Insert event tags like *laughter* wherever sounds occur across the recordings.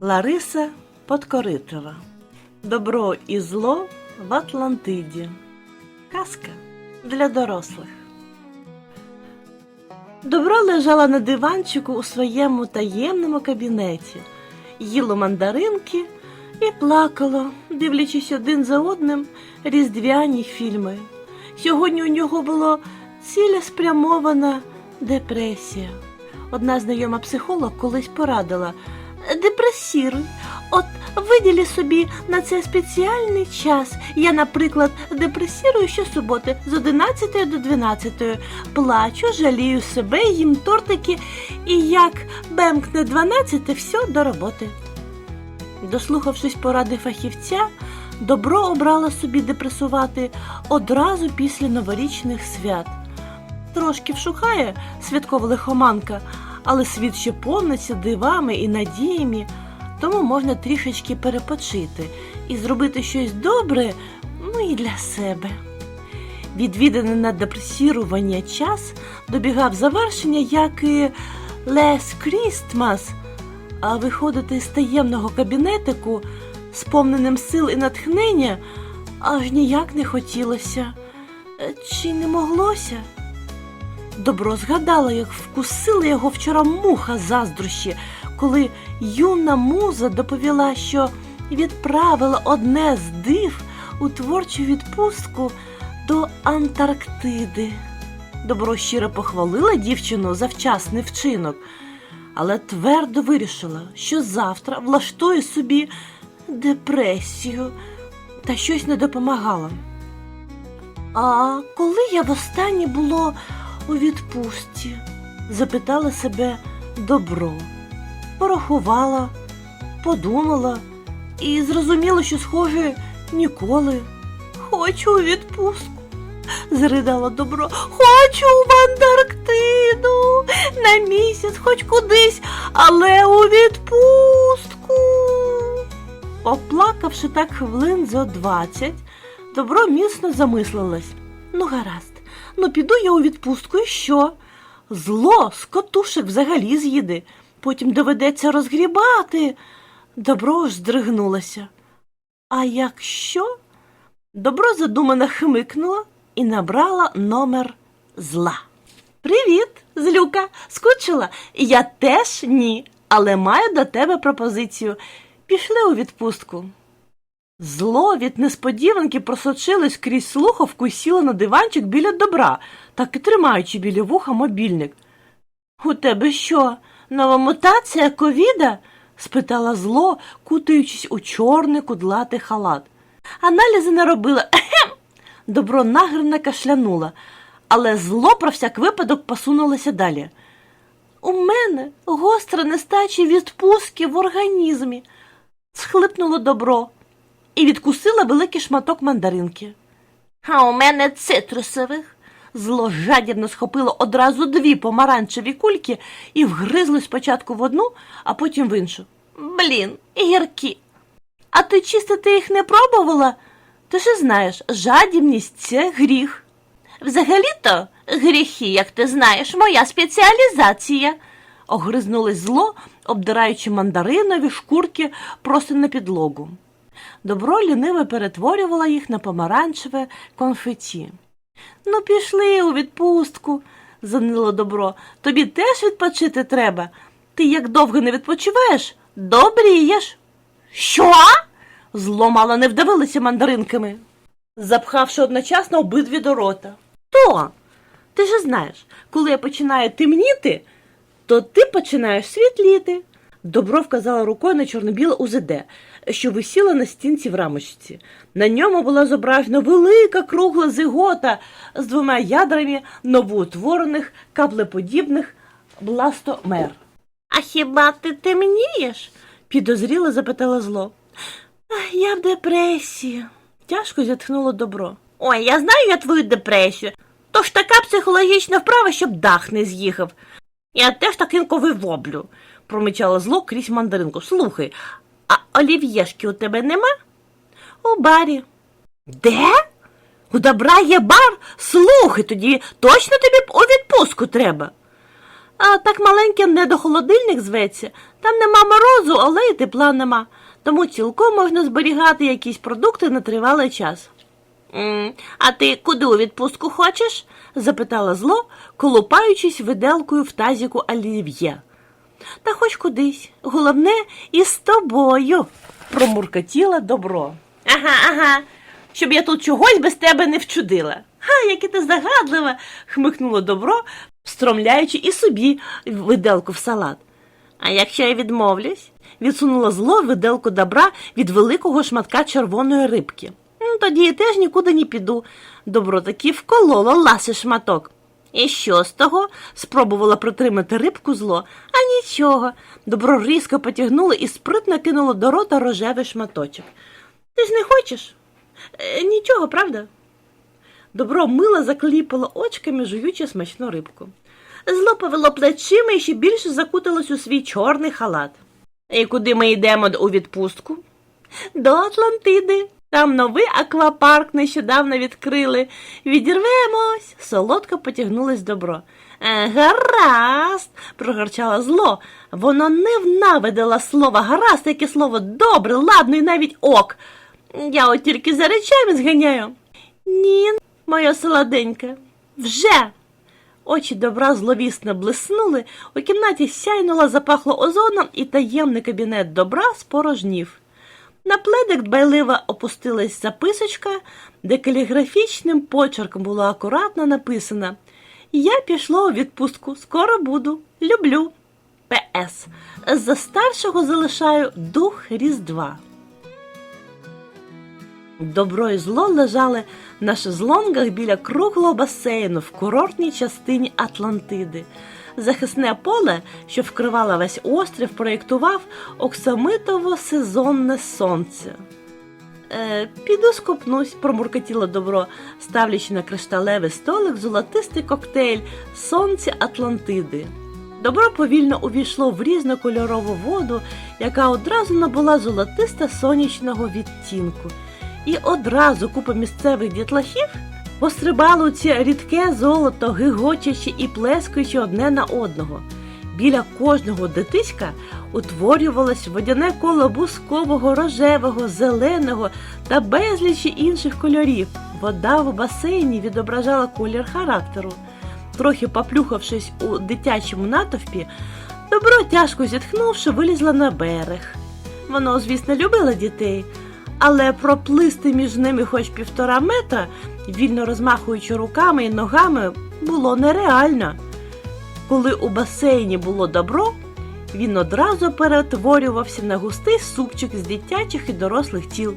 Лариса Подкоритова. Добро і зло в Атлантиді. Казка для дорослих. Добро лежала на диванчику у своєму таємному кабінеті, їло мандаринки і плакало, дивлячись один за одним різдвяні фільми. Сьогодні у нього було цілеспрямована депресія. Одна знайома психолог колись порадила депресіруй. От виділі собі на це спеціальний час. Я, наприклад, депресірую щосуботи з 11 до 12. Плачу, жалію себе, їм тортики, і як бемкне 12, все до роботи. Дослухавшись поради фахівця, добро обрала собі депресувати одразу після новорічних свят. Трошки вшухає святкова лихоманка, але світ ще повниться дивами і надіями, тому можна трішечки перепочити і зробити щось добре, ну і для себе. Відвіданий на депресірування час добігав завершення, як і Лес Крістмас, а виходити з таємного кабінетику, сповненим сил і натхнення, аж ніяк не хотілося. Е, Чи не моглося? Добро згадала, як вкусила його вчора муха заздрощі, коли юна муза доповіла, що відправила одне з див у творчу відпустку до Антарктиди. Добро щиро похвалила дівчину за вчасний вчинок, але твердо вирішила, що завтра влаштує собі депресію та щось не допомагало. А коли я востаннє було у відпустці? запитала себе добро, порахувала, подумала і зрозуміла, що, схоже, ніколи. Хочу у відпустку. Зридала добро. Хочу в Антарктиду на місяць, хоч кудись, але у відпустку. Поплакавши так хвилин зо двадцять, добро міцно замислилась. Ну, гаразд, ну піду я у відпустку і що? Зло з котушек взагалі з'їде, потім доведеться розгрібати. Добро ж здригнулася. А якщо? Добро задумано хмикнула і набрала номер зла. Привіт, злюка, скучила? Я теж ні, але маю до тебе пропозицію. Пішли у відпустку. Зло від несподіванки просочилось крізь слухавку і сіло на диванчик біля добра, так і тримаючи біля вуха мобільник. У тебе що, нова мутація ковіда? спитала зло, кутаючись у чорний кудлатий халат. Аналізи не робила. Добро нагрно кашлянула, але зло про всяк випадок посунулося далі. У мене гостра нестача відпустки в організмі, схлипнуло добро і відкусила великий шматок мандаринки. А у мене цитрусових. Зло жадібно схопило одразу дві помаранчеві кульки і вгризли спочатку в одну, а потім в іншу. Блін, гіркі. А ти чистити їх не пробувала? Ти ж знаєш, жадібність це гріх. Взагалі-то гріхи, як ти знаєш, моя спеціалізація, огризнулось зло, обдираючи мандаринові шкурки просто на підлогу. Добро ліниво перетворювала їх на помаранчеве конфеті. Ну, пішли у відпустку, занило добро. Тобі теж відпочити треба. Ти як довго не відпочиваєш, добрієш. Що? Зло мало не вдавилося мандаринками, запхавши одночасно обидві до рота. То, ти ж знаєш, коли я починаю темніти, то ти починаєш світліти. Добро вказала рукою на чорно-біле УЗД, що висіла на стінці в рамочці. На ньому була зображена велика кругла зигота з двома ядрами новоутворених каплеподібних бластомер. А хіба ти темнієш? підозріло запитала зло. Я в депресії. Тяжко зітхнуло добро. Ой, я знаю я твою депресію. То ж така психологічна вправа, щоб дах не з'їхав. Я теж так інколи воблю, промичала зло крізь мандаринку. Слухай, а олів'єшки у тебе нема? У барі. Де? У добра є бар? Слухай, тоді точно тобі у відпустку треба. А так маленьке недохолодильник зветься. Там нема морозу, але й тепла нема. Тому цілком можна зберігати якісь продукти на тривалий час. «М, а ти куди у відпустку хочеш? запитала зло, колупаючись виделкою в тазіку олів'є. Та хоч кудись. Головне, із тобою, промуркотіла добро. Ага, ага, щоб я тут чогось без тебе не вчудила. Ха, яке ти загадлива, хмикнуло добро, встромляючи і собі виделку в салат. А якщо я відмовлюсь, відсунула зло виделку добра від великого шматка червоної рибки. «Ну, Тоді я теж нікуди не піду. Добро таки вкололо ласий шматок. І що з того? спробувала притримати рибку зло, а нічого. Добро різко потягнуло і спритно кинуло до рота рожевий шматочок. Ти ж не хочеш? Е, нічого, правда? Добро мило закліпало очками, жуючи смачну рибку. Зло повело плечима і ще більше закуталось у свій чорний халат. І куди ми йдемо у відпустку? До Атлантиди. Там новий аквапарк нещодавно відкрили. Відірвемось. Солодко потягнулось добро. «Е, Гаразд, прогорчало зло. Воно невнавидило слово гаразд, яке слово добре, ладно і навіть ок. Я от тільки за речами зганяю. Ні, моя солоденька, вже. Очі добра зловісно блиснули, у кімнаті сяйнуло, запахло озоном, і таємний кабінет добра спорожнів. На пледик дбайливо опустилась записочка, де каліграфічним почерком було акуратно написано Я пішло у відпустку, скоро буду, люблю. П.С. За старшого залишаю дух Різдва. Добро і зло лежали на шезлонгах біля круглого басейну в курортній частині Атлантиди. Захисне поле, що вкривало весь острів, проєктував оксамитово сезонне сонце. Е, піду скупнусь, промуркотіло добро, ставлячи на кришталевий столик золотистий коктейль Сонце Атлантиди. Добро повільно увійшло в різнокольорову воду, яка одразу набула золотиста сонячного відтінку. І одразу купа місцевих дітлахів пострибало це рідке золото, гигочачи і плескаючи одне на одного. Біля кожного дитиська утворювалось водяне коло бускового, рожевого, зеленого та безлічі інших кольорів. Вода в басейні відображала колір характеру. Трохи поплюхавшись у дитячому натовпі, добро тяжко зітхнувши, вилізла на берег. Воно, звісно, любило дітей, але проплисти між ними хоч півтора метра, вільно розмахуючи руками і ногами, було нереально. Коли у басейні було добро, він одразу перетворювався на густий супчик з дитячих і дорослих тіл.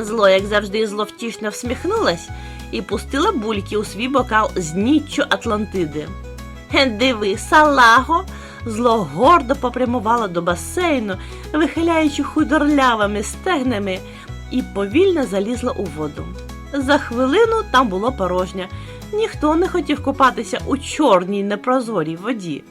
Зло, як завжди, зловтішно всміхнулась і пустила бульки у свій бокал з ніччю Атлантиди. «Ге, Диви, салаго! Зло гордо попрямувало до басейну, вихиляючи худорлявими стегнами, і повільно залізла у воду. За хвилину там було порожнє. Ніхто не хотів купатися у чорній непрозорій воді.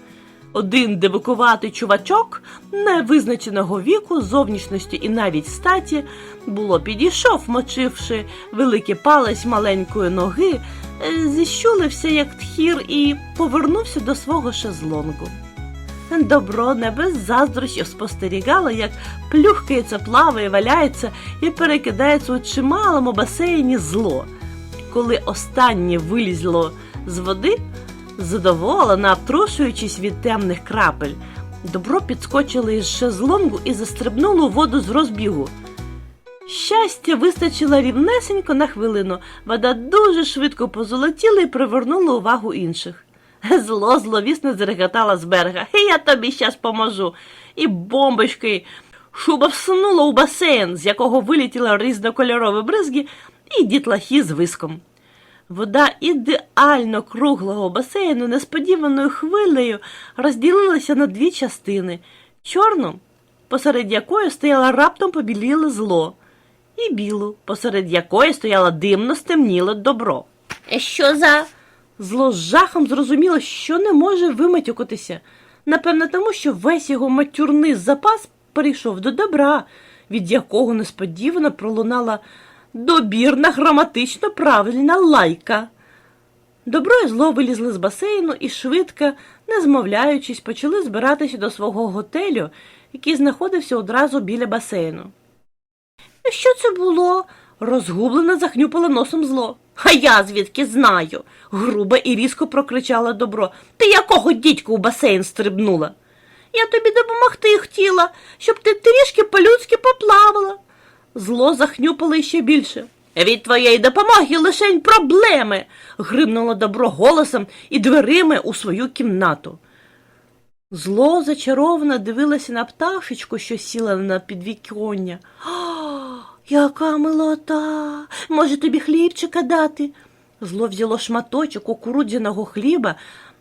Один дивикуватий чувачок невизначеного віку, зовнішності і навіть статі, було підійшов, мочивши великий палець маленької ноги, е, зіщулився, як тхір, і повернувся до свого шезлонгу. Добро не без заздрощів спостерігало, як плюхкається, плаває, валяється і перекидається у чималому басейні зло. Коли останнє вилізло з води, задоволено, обтрушуючись від темних крапель, добро підскочило із шезлонгу і застрибнуло у воду з розбігу. Щастя вистачило рівнесенько на хвилину. Вода дуже швидко позолотіла і привернула увагу інших. *laughs* Зло зловісно зреготала з берега. Я тобі щас поможу. І бомбочки. Шуба всунула у басейн, з якого вилетіли різнокольорові бризги, і дітлахи з виском. Вода ідеально круглого басейну несподіваною хвилею розділилася на дві частини чорну, посеред якої стояло раптом побіліле зло, і білу, посеред якої стояло димно стемніле добро. «Е, Що за. Зло з жахом зрозуміло, що не може виматюкатися. Напевно, тому що весь його матюрний запас перейшов до добра, від якого несподівано пролунала добірна граматично правильна лайка. Добро і зло вилізли з басейну і швидко, не змовляючись, почали збиратися до свого готелю, який знаходився одразу біля басейну. Що це було? розгублено захнюпала носом зло. А я звідки знаю? грубо і різко прокричала добро. Ти якого дідька у басейн стрибнула? Я тобі допомогти хотіла, щоб ти трішки по-людськи поплавала. Зло захнюпало іще більше. Від твоєї допомоги лишень проблеми. гримнуло добро голосом і дверима у свою кімнату. Зло зачаровано дивилося на пташечку, що сіла на підвіконня. «А, Яка милота! Може, тобі хлібчика дати? Зло взяло шматочок кукурудзяного хліба,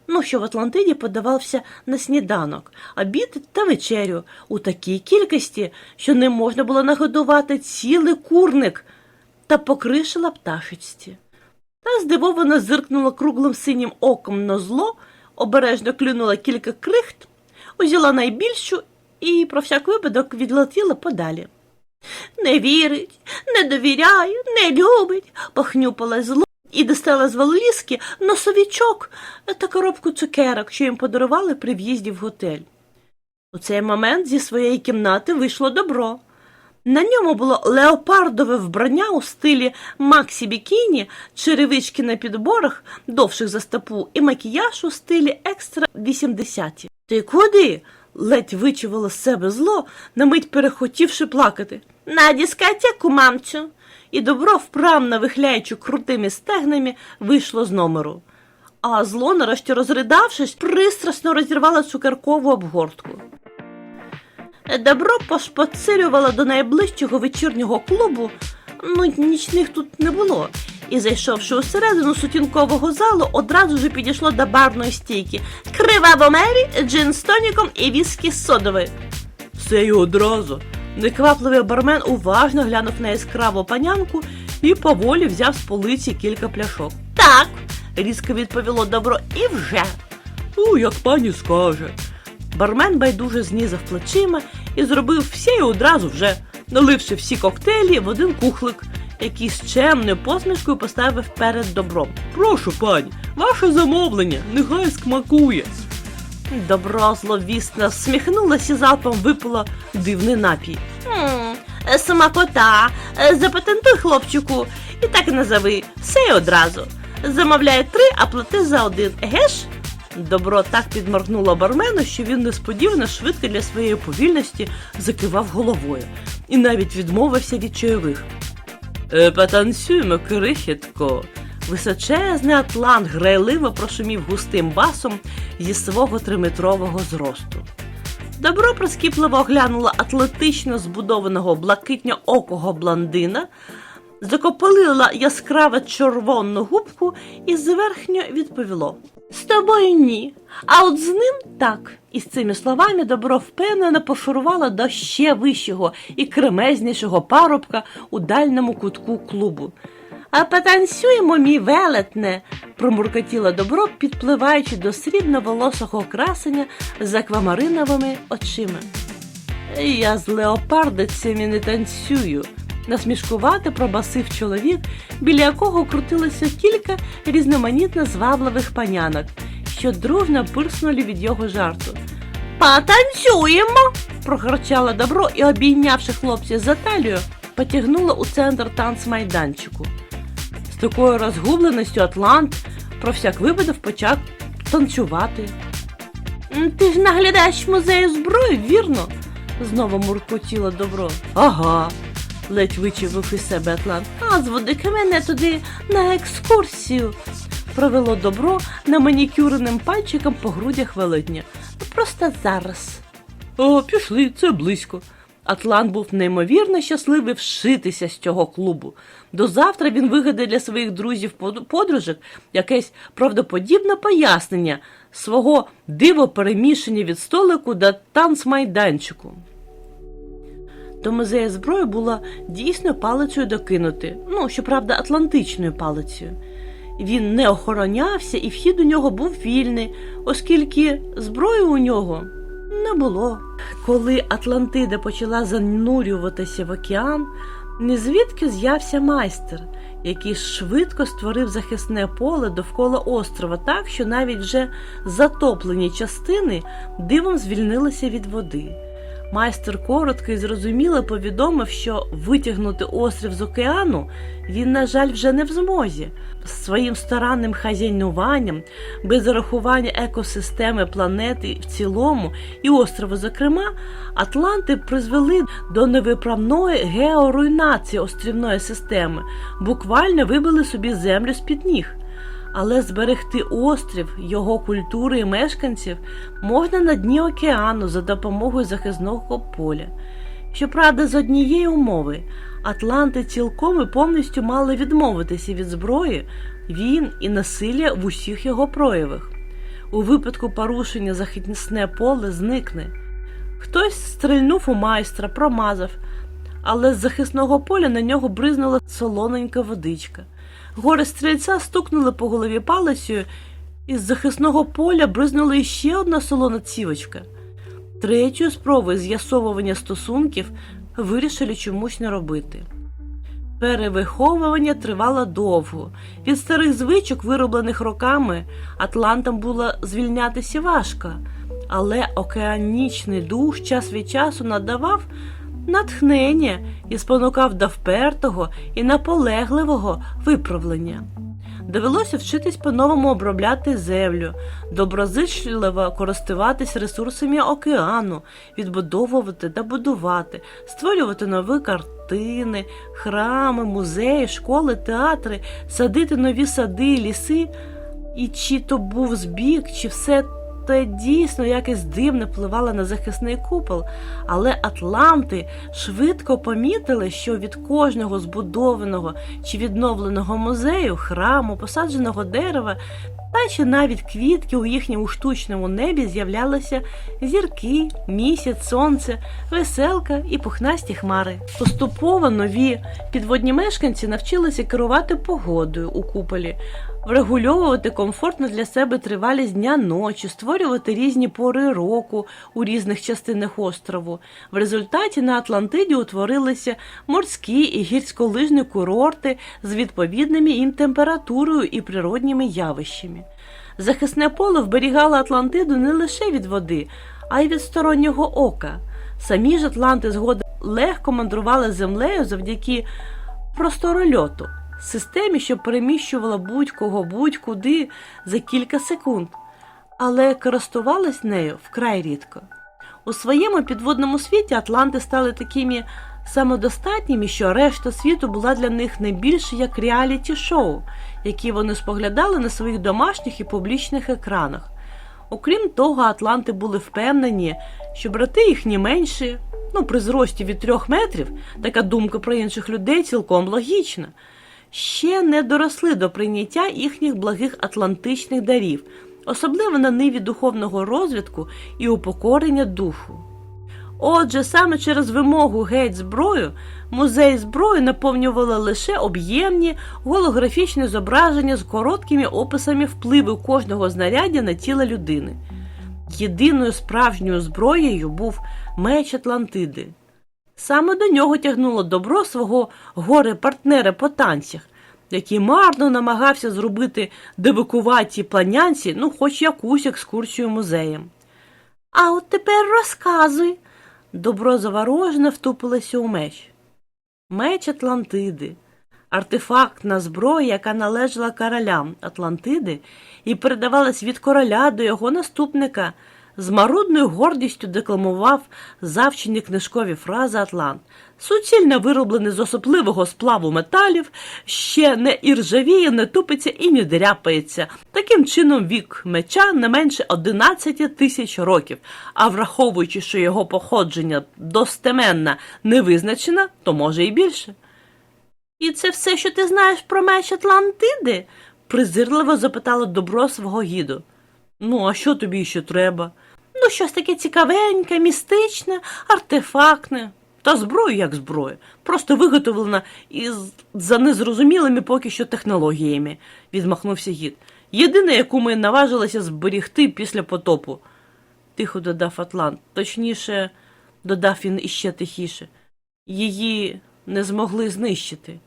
ну, що в Атлантиді подавався на сніданок, обід та вечерю у такій кількості, що не можна було нагодувати цілий курник, та покришила пташечці. Та здивовано зиркнула круглим синім оком на зло, обережно клюнула кілька крихт, узяла найбільшу і про всяк випадок відлетіла подалі. Не вірить, не довіряє, не любить, похнюпала зло і достала з валізки носовічок та коробку цукерок, що їм подарували при в'їзді в готель. У цей момент зі своєї кімнати вийшло добро. На ньому було леопардове вбрання у стилі Максі Бікіні, черевички на підборах, довших за стопу, і макіяж у стилі екстра 80 Ти куди? Ледь вичувало з себе зло, на мить перехотівши плакати. На дискотеку, мамцю. І добро, вправно вихляючи крутими стегнами, вийшло з номеру. А зло, нарешті розридавшись, пристрасно розірвало цукеркову обгортку. Добро пошпацирювало до найближчого вечірнього клубу, ну нічних тут не було, і, зайшовши усередину сутінкового залу, одразу ж підійшло до барної стійки. Крива в омері, джин з тоніком і віскі з содовою. Все й одразу. Неквапливий бармен уважно глянув на яскраву панянку і поволі взяв з полиці кілька пляшок. Так, різко відповіло добро, і вже. Ну, як пані скаже. Бармен байдуже знізав плечима і зробив все і одразу вже, наливши всі коктейлі в один кухлик, який з чемною посмішкою поставив перед добром. Прошу, пані, ваше замовлення нехай смакує. Добро зловісно всміхнулася і залпом випила дивний напій. «М, Смакота, Е, запатентуй хлопчику, і так і назови, все й одразу. Замовляй три, а плати за один, геш? Добро так підморгнуло бармену, що він несподівано швидко для своєї повільності закивав головою і навіть відмовився від чайових. Е, потанцюємо, крихітко. Височезний атлант грайливо прошумів густим басом зі свого триметрового зросту. Добро прискіпливо оглянула атлетично збудованого блакитньо-окого блондина, закопалила яскраве червону губку і зверхньо відповіло: З тобою ні. А от з ним так. І з цими словами добро впевнено пошурувала до ще вищого і кремезнішого парубка у дальньому кутку клубу. А потанцюємо, мій велетне, промуркотіла добро, підпливаючи до срібно-волосого красення з аквамариновими очима. Я з леопардицями не танцюю, насмішкувати пробасив чоловік, біля якого крутилося кілька різноманітно звабливих панянок, що дружно пирснули від його жарту. Потанцюємо. прохорчала добро і, обійнявши хлопця за талію, потягнула у центр танцмайданчику. З такою розгубленістю Атлант про всяк випадок почав танцювати. Ти ж наглядаєш музею зброї, вірно? знову муркотіло добро. Ага, ледь вичавив із себе Атлант. А зводи-ка мене туди на екскурсію. Провело добро на манікюреним пальчиком по грудях велетня. Ну, Просто зараз. О, пішли, це близько. Атлант був неймовірно щасливий вшитися з цього клубу. До завтра він вигадає для своїх друзів подружок якесь правдоподібне пояснення свого диво переміщення від столику до танцмайданчику. До музею зброї було дійсно палицею докинути, ну, щоправда, атлантичною палицею. Він не охоронявся, і вхід у нього був вільний, оскільки зброї у нього не було. Коли Атлантида почала занурюватися в океан, незвідки з'явся майстер, який швидко створив захисне поле довкола острова так, що навіть вже затоплені частини дивом звільнилися від води. Майстер коротко і зрозуміло повідомив, що витягнути острів з океану він, на жаль, вже не в змозі. Своїм старанним хазяйнуванням, без зарахування екосистеми планети в цілому і острову, зокрема, Атланти призвели до невиправної георуйнації острівної системи, буквально вибили собі землю з-під ніг. Але зберегти острів, його культури і мешканців можна на дні океану за допомогою захисного поля. Щоправда, з однієї умови Атланти цілком і повністю мали відмовитися від зброї, війн і насилля в усіх його проявах. У випадку порушення захисне поле зникне. Хтось стрельнув у майстра, промазав, але з захисного поля на нього бризнула солоненька водичка. Гори стрільця стукнули по голові палицею, з захисного поля бризнула іще одна солона цівочка. Третю спробу з'ясовування стосунків вирішили чомусь не робити. Перевиховування тривало довго. Від старих звичок, вироблених роками, атлантам було звільнятися важко, але океанічний дух час від часу надавав натхнення і спонукав до впертого і наполегливого виправлення. Довелося вчитись по-новому обробляти землю, доброзичливо користуватись ресурсами океану, відбудовувати та будувати, створювати нові картини, храми, музеї, школи, театри, садити нові сади, ліси. І чи то був збіг, чи все те дійсно якось дивно впливало на захисний купол, але атланти швидко помітили, що від кожного збудованого чи відновленого музею, храму, посадженого дерева, та чи навіть квітки у їхньому штучному небі з'являлися зірки, місяць, сонце, веселка і пухнасті хмари. Поступово нові підводні мешканці навчилися керувати погодою у куполі, врегульовувати комфортно для себе тривалість дня ночі, створювати різні пори року у різних частинах острову. В результаті на Атлантиді утворилися морські і гірськолижні курорти з відповідними їм температурою і природніми явищами. Захисне поле вберігало Атлантиду не лише від води, а й від стороннього ока. Самі ж Атланти згодом легко мандрували землею завдяки просторольоту, системі, що переміщувала будь-кого будь-куди за кілька секунд, але користувались нею вкрай рідко. У своєму підводному світі Атланти стали такими самодостатніми, що решта світу була для них не більше як реаліті-шоу, які вони споглядали на своїх домашніх і публічних екранах. Окрім того, Атланти були впевнені, що брати їхні менші, ну при зрості від трьох метрів, така думка про інших людей цілком логічна, ще не доросли до прийняття їхніх благих атлантичних дарів, особливо на ниві духовного розвитку і упокорення духу. Отже, саме через вимогу геть зброю музей зброї наповнювали лише об'ємні голографічні зображення з короткими описами впливу кожного знаряддя на тіло людини. Єдиною справжньою зброєю був меч Атлантиди. Саме до нього тягнуло добро свого горе-партнера по танцях, який марно намагався зробити дебикуваті планянці, ну, хоч якусь екскурсію музеєм. А от тепер розказуй. Добро заворожено втупилося у меч. Меч Атлантиди, артефактна зброя, яка належала королям Атлантиди і передавалась від короля до його наступника, з марудною гордістю декламував завчені книжкові фрази Атлант. Суцільно вироблений з особливого сплаву металів, ще не іржавіє, не тупиться і не дряпається. Таким чином вік меча не менше 11 тисяч років, а враховуючи, що його походження достеменно не визначено, то може і більше. І це все, що ти знаєш про меч Атлантиди? презирливо запитала добро свого гіду. Ну, а що тобі ще треба? Ну, щось таке цікавеньке, містичне, артефактне. Та зброю як зброя, просто виготовлена із за незрозумілими поки що технологіями, відмахнувся гід. Єдине, яку ми наважилися зберігти після потопу, тихо додав Атлант. Точніше, додав він іще тихіше. Її не змогли знищити.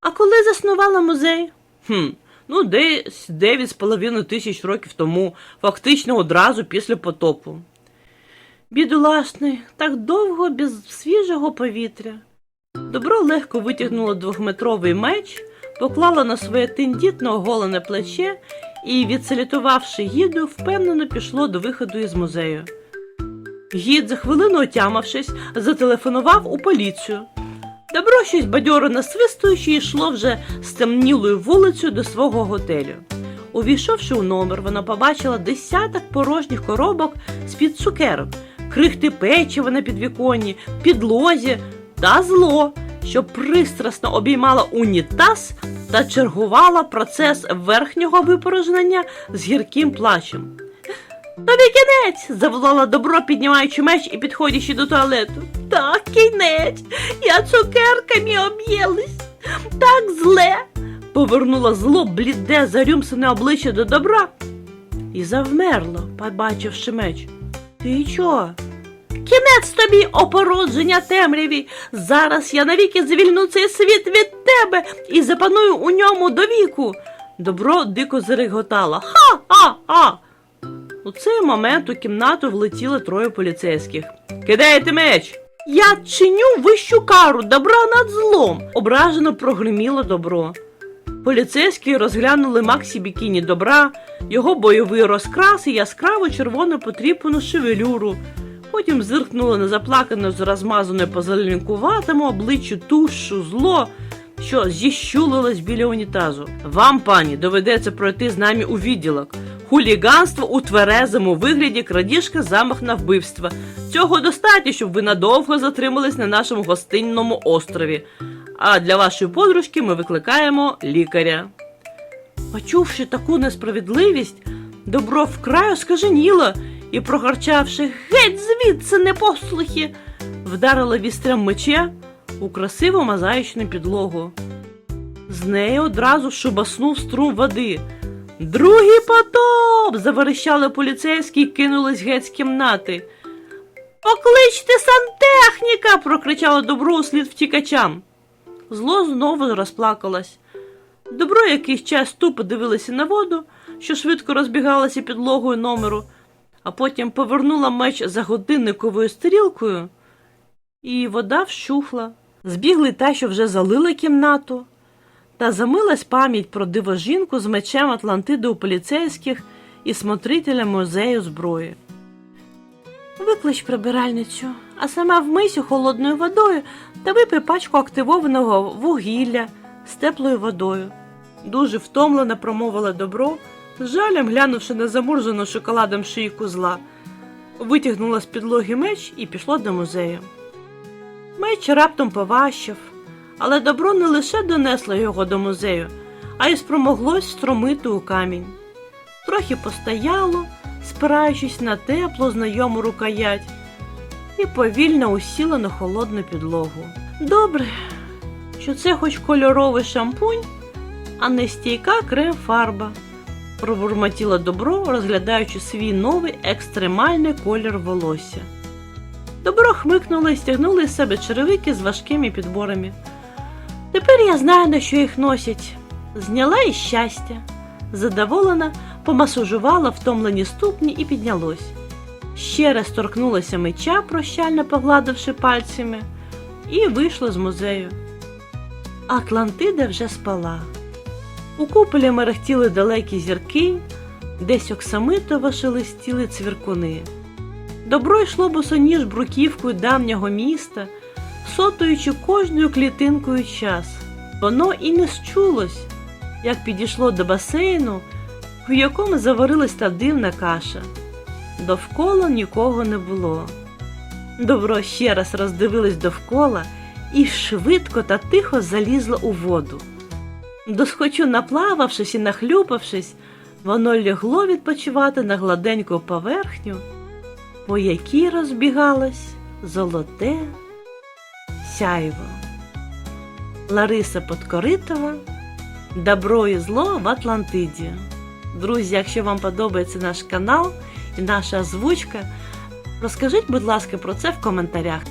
А коли заснувала музей? Хм, ну десь дев'ять з половиною тисяч років тому, фактично одразу після потопу. Бідолашний, так довго без свіжого повітря. Добро легко витягнуло двохметровий меч, поклала на своє тендітно оголене плече і, відсалютувавши гіду, впевнено пішло до виходу із музею. Гід, за хвилину отямившись, зателефонував у поліцію. Добро щось бадьоро насвистуючи, йшло вже стемнілою вулицею до свого готелю. Увійшовши у номер, вона побачила десяток порожніх коробок з-під цукерок, крихти печива на підвіконні, підлозі та зло, що пристрасно обіймала унітаз та чергувала процес верхнього випорожнення з гірким плачем. Тобі кінець. заволала добро, піднімаючи меч і підходячи до туалету. Так, кінець. Я цукерками об'їлась. Так зле. Повернула зло бліде, зарюмсане обличчя до добра і завмерло, побачивши меч. Ти чого? Кінець тобі, опородження темряві. Зараз я навіки звільню цей світ від тебе і запаную у ньому до віку. Добро дико зареготала. Ха-ха-ха. У цей момент у кімнату влетіли троє поліцейських. Кидайте меч! Я чиню вищу кару добра над злом. Ображено прогриміло добро. Поліцейські розглянули Максі бікіні добра, його бойовий розкрас і яскраво червоно потріпану шевелюру. Потім зиркнули на заплакане з розмазаною по зеленкуватому обличчю тушу зло, що зіщулилось біля унітазу. Вам, пані, доведеться пройти з нами у відділок. Хуліганство у тверезому вигляді, крадіжка, замах на вбивство. Цього достатньо, щоб ви надовго затримались на нашому гостинному острові. А для вашої подружки ми викликаємо лікаря. Почувши таку несправедливість, добро вкрай оскаженіло і, прогарчавши геть звідси непослухи, вдарила вістрям меча у красиву мозаїчну підлогу. З неї одразу шубаснув струм води. Другий потоп. заверещали поліцейські і кинулись геть з кімнати. Покличте сантехніка. прокричало добро услід втікачам. Зло знову розплакалось. Добро якийсь час тупо дивилося на воду, що швидко розбігалася підлогою номеру, а потім повернула меч за годинниковою стрілкою, і вода вщухла. Збігли та, що вже залила кімнату, та замилась пам'ять про дивожінку з мечем Атлантиди у поліцейських і смотрителя музею зброї. Виклич прибиральницю, а сама вмийся холодною водою та випий пачку активованого вугілля з теплою водою. Дуже втомлено промовила добро, жалем глянувши на замурзану шоколадом шийку зла, витягнула з підлоги меч і пішла до музею. Меч раптом поважчав, але добро не лише донесло його до музею, а й спромоглось встромити у камінь. Трохи постояло, спираючись на теплу знайому рукоять, і повільно усіло на холодну підлогу. Добре, що це хоч кольоровий шампунь, а не стійка крем-фарба, пробурмотіло добро, розглядаючи свій новий екстремальний колір волосся. Добро хмикнуло і стягнули з себе черевики з важкими підборами. Тепер я знаю, на що їх носять. Зняла і щастя. Задоволена, помасажувала втомлені ступні і піднялось. Ще раз торкнулася меча, прощально погладивши пальцями, і вийшла з музею. Атлантида вже спала. У куполі мерехтіли далекі зірки, десь оксамитово шелестіли цвіркуни. Добро йшло босоніж бруківкою давнього міста, сотуючи кожною клітинкою час. Воно і не счулось, як підійшло до басейну, в якому заварилась та дивна каша. Довкола нікого не було. Добро ще раз роздивилось довкола і швидко та тихо залізло у воду. Досхочу наплававшись і нахлюпавшись, воно лягло відпочивати на гладеньку поверхню, по якій розбігалось золоте сяйво. Лариса Подкоритова Добро і зло в Атлантиді. Друзі, якщо вам подобається наш канал і наша озвучка, розкажіть, будь ласка, про це в коментарях.